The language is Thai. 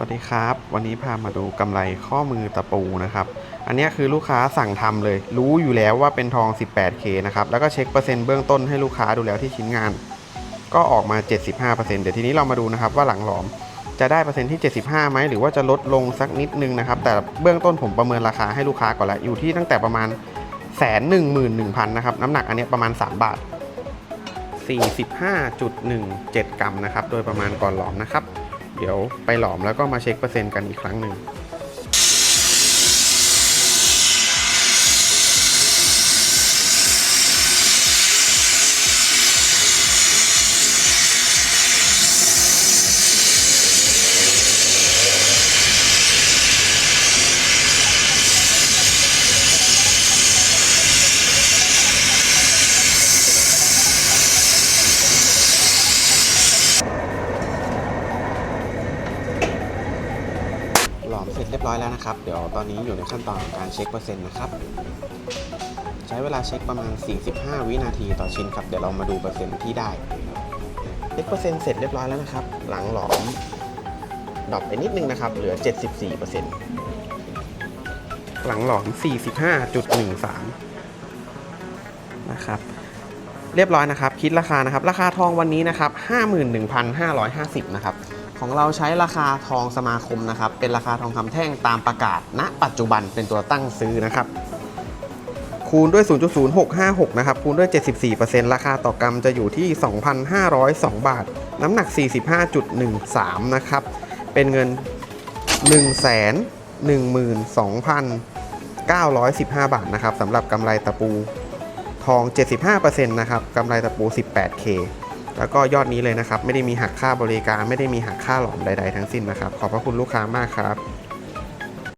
วัสดีครับ วันนี้พามาดูกำไรข้อมือตะปูนะครับ อันนี้คือลูกค้าสั่งทำเลย รู้อยู่แล้วว่าเป็นทอง 18K นะครับ แล้วก็เช็คเปอร์เซ็นต์เบื้องต้นให้ลูกค้าดูแล้วที่ชิ้นงาน ก็ออกมา 75%เดี๋ยวทีนี้เรามาดูนะครับว่าหลังหลอมจะได้เปอร์เซ็นต์ที่ 75ไหมหรือว่าจะลดลงสักนิดนึงนะครับ แต่เบื้องต้นผมประเมินราคาให้ลูกค้าก่อนแล้วอยู่ที่ตั้งแต่ประมาณแสนหนึ่งหมื่นหนึ่งพันนะครับ น้ำหนักอันนี้ประมาณ 3 บาท 45.17 กรัมนะครับ โดยประมาณก่อนหลอมนะครับ เดี๋ยวไปหลอมแล้วก็มาเช็คเปอร์เซ็นต์กันอีกครั้งหนึ่ง หลอมเสร็จเรียบร้อยแล้วนะครับ เดี๋ยวตอนนี้อยู่ในขั้นตอนของการเช็คเปอร์เซ็นต์นะครับ ใช้เวลาเช็คประมาณ 45 วินาทีต่อชิ้นครับ เดี๋ยวเรามาดูเปอร์เซ็นต์ที่ได้เช็คเปอร์เซ็นต์เสร็จเรียบร้อยแล้วนะครับ หลังหลอมดรอปไปนิดนึงนะครับ เหลือ 74เปอร์เซ็นต์หลังหลอม 45.13 นะครับเรียบร้อยนะครับ คิดราคานะครับ ราคาทองวันนี้นะครับ 51,550 นะครับ ของเราใช้ราคาทองสมาคมนะครับ เป็นราคาทองคำแท่งตามประกาศ ณ ปัจจุบันเป็นตัวตั้งซื้อนะครับ คูณด้วย 0.0656 นะครับ คูณด้วย 74%ราคาต่อกรัมจะอยู่ที่ 2,502 บาท น้ำหนัก 45.13 นะครับ เป็นเงิน 112,915 บาทนะครับสำหรับกำไรตะปูทอง 75%นะครับกำไรตะปู 18K แล้วก็ยอดนี้เลยนะครับ ไม่ได้มีหักค่าบริการ ไม่ได้มีหักค่าหลอมใด ๆ ทั้งสิ้นนะครับ ขอบพระคุณลูกค้ามากครับ